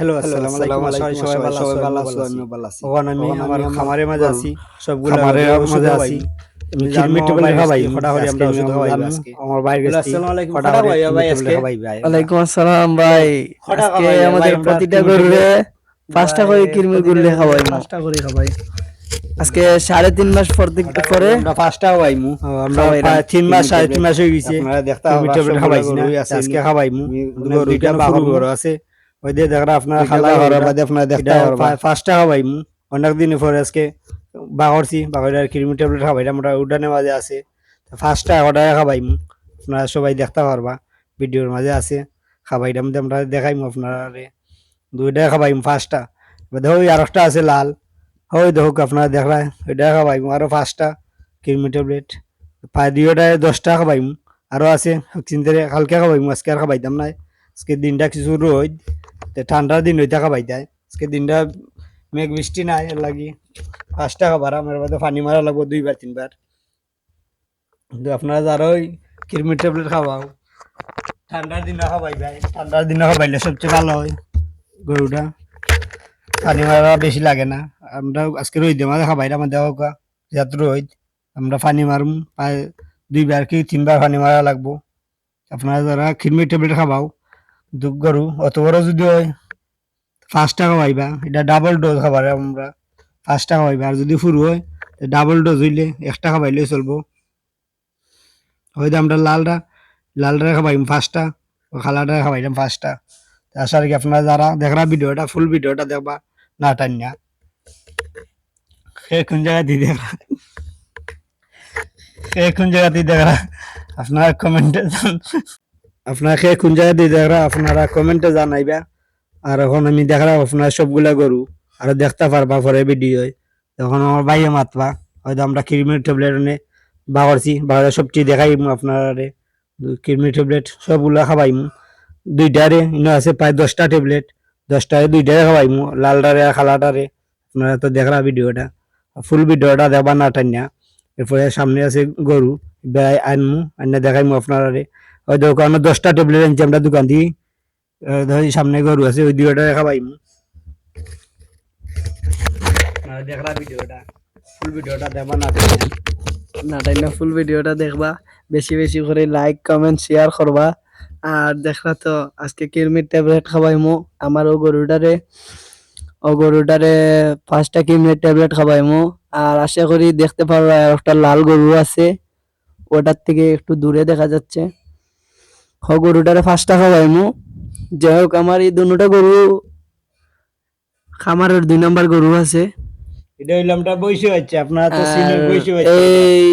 Hello আসসালামু আলাইকুম সবাই ভালো আছো আমিও ভালো আছি। ওখানে আমি আমার খামারের মাঝে আছি সবগুলো খামারের মাঝে আছি। তুমি আমি জানো মিট্টু আমার ভাই খাওয়াই, আজকে। ওয়ালাইকুম আসসালাম ভাই। আমাদের প্রতিটা গরুরে পাঁচটা করে কিরমি গুললে খাওয়াই পাঁচটা করে খাওয়াই। আজকে সাড়ে তিন মাস পর আমরা পাঁচটা খাওয়াইমু। আমরা তিন মাস সাড়ে তিন মাস হয়ে গেছে। দেখতে খাওয়াইছি। আজকে খাওয়াইমু। বাঘর গরু গরু আছে। ওই দিয়ে দেখরা আপনার খালা ঘর বাদে আপনারা দেখতে পারবা। ফার্স্টটা খাওয়াইমু অনেক দিন পরে আজকে। বাঘরছি বাঘর আর কিরমি ট্যাবলেট খাওয়াইলাম আমরা উডানে মাঝে আছে। ফার্স্টটা ওটা খাওয়াইমু আপনারা সবাই দেখতে পারবা ভিডিওর মাঝে আছে। খাওয়াইলাম দিয়ে আমরা দেখাইমু আপনারা দুইটা খাওয়াইমু ফার্স্টটা দেখো আর একটা আছে লাল। ওই দেখুক আপনারা দেখরা ওইটা খাওয়াইমু আরও পাঁচটা কিরমি ট্যাবলেট। দুইটায় দশটা খাওয়াইমু আরও আছে চিন্তা কালকে খাওয়াইমু আজকে আর খাওয়াইতাম না আজকে দিনটা কিছু রোদ। তে ঠান্ডার দিন হইতে খাবাই দেয় আজকে দিনটা মেঘ বৃষ্টি নাই এর লাগি পাঁচটা খাবার আমার বাদে পানি মারা লাগবো দুইবার তিনবার কিন্তু আপনারা যারা ওই কিরমির ট্যাবলেট খাওয়াও ঠান্ডার দিনে খাবাই ভাই ঠান্ডার দিনে খাবাইলে সবচেয়ে ভালো হয় গরুটা পানি মারা বেশি লাগে না। আমরা আজকে রোদ মাঝে খাবাই আমার দেওয়া কা যাত রোদ আমরা পানি মারুম দুইবার কি তিনবার পানি মারা লাগবো। আপনারা যারা কিরমির ট্যাবলেট খাবাও দুধ গরু অত বড় যদি হয়, পাঁচ টাকা পাইবা। এটা ডাবল ডোজ খাবার আমরা পাঁচ টাকা পাইবা। আর যদি ফুরু হয় ডাবল ডোজ হইলে এক টাকা পাইলে চলবো। হয়তো আমরা লালটা লালটা খাবাইম পাঁচটা খালাটা খাবাইলাম পাঁচটা। আশা রাখি আপনারা যারা দেখরা ভিডিওটা, ফুল ভিডিওটা দেখবা, না টান্যা সে কোন জায়গা দিয়ে দেখরা? সে কোন জায়গা দিয়ে দেখরা? আপনারা কমেন্টে আপনারা সে কোন জায়গা দিয়ে দেখরা আপনারা কমেন্টে জানাইবা। আর এখন আমি দেখলাম আপনার সবগুলা গরু আর দেখতে পারবা পরে ভিডিও তখন আমার ভাইয়ে মাতবা। হয়তো আমরা কিরমির ট্যাবলেট এনে বাগরছি বাগরে সবটি দেখাইমু আপনারা কিরমির ট্যাবলেট সবগুলা খাবাইমু দুইটারে ইনো আছে প্রায় দশটা ট্যাবলেট দশটারে দুইটারে খাবাইমু লালটারে আর খালাটারে আপনারা তো দেখলা ভিডিওটা ফুল ভিডিওটা দেখবা না টান্যা এরপরে সামনে আছে গরু বেড়াই আনমু। আইনা দেখাইমু আপনারা ওই দোকানে দশটা ট্যাবলেট আনছি, আমরা দোকান দিয়ে। সামনে গরু আছে, ওই দুইটা খাবাইমু দেখলা ভিডিওটা ফুল ভিডিওটা দেখবা না টান্যা না ফুল ভিডিওটা দেখবা। বেশি বেশি করে লাইক কমেন্ট শেয়ার করবা। আর দেখলা তো, আজকে কিরমির ট্যাবলেট খাওয়াইমু আমার ও গরুটারে ও গরুটারে পাঁচটা কিরমির ট্যাবলেট খাওয়াইমু। আর আশা করি দেখতে পারবা একটা লাল গরু আছে, ওটার থেকে একটু দূরে দেখা যাচ্ছে। গরুটারে পাই খাওয়াইমু যাই হোক আমার এই দুটা গরু খামারের দুই নাম্বার গরু আছে। এটা হইলাম বৈশু হচ্ছে আপনারা তো সিনিয়র বৈশু হচ্ছে এই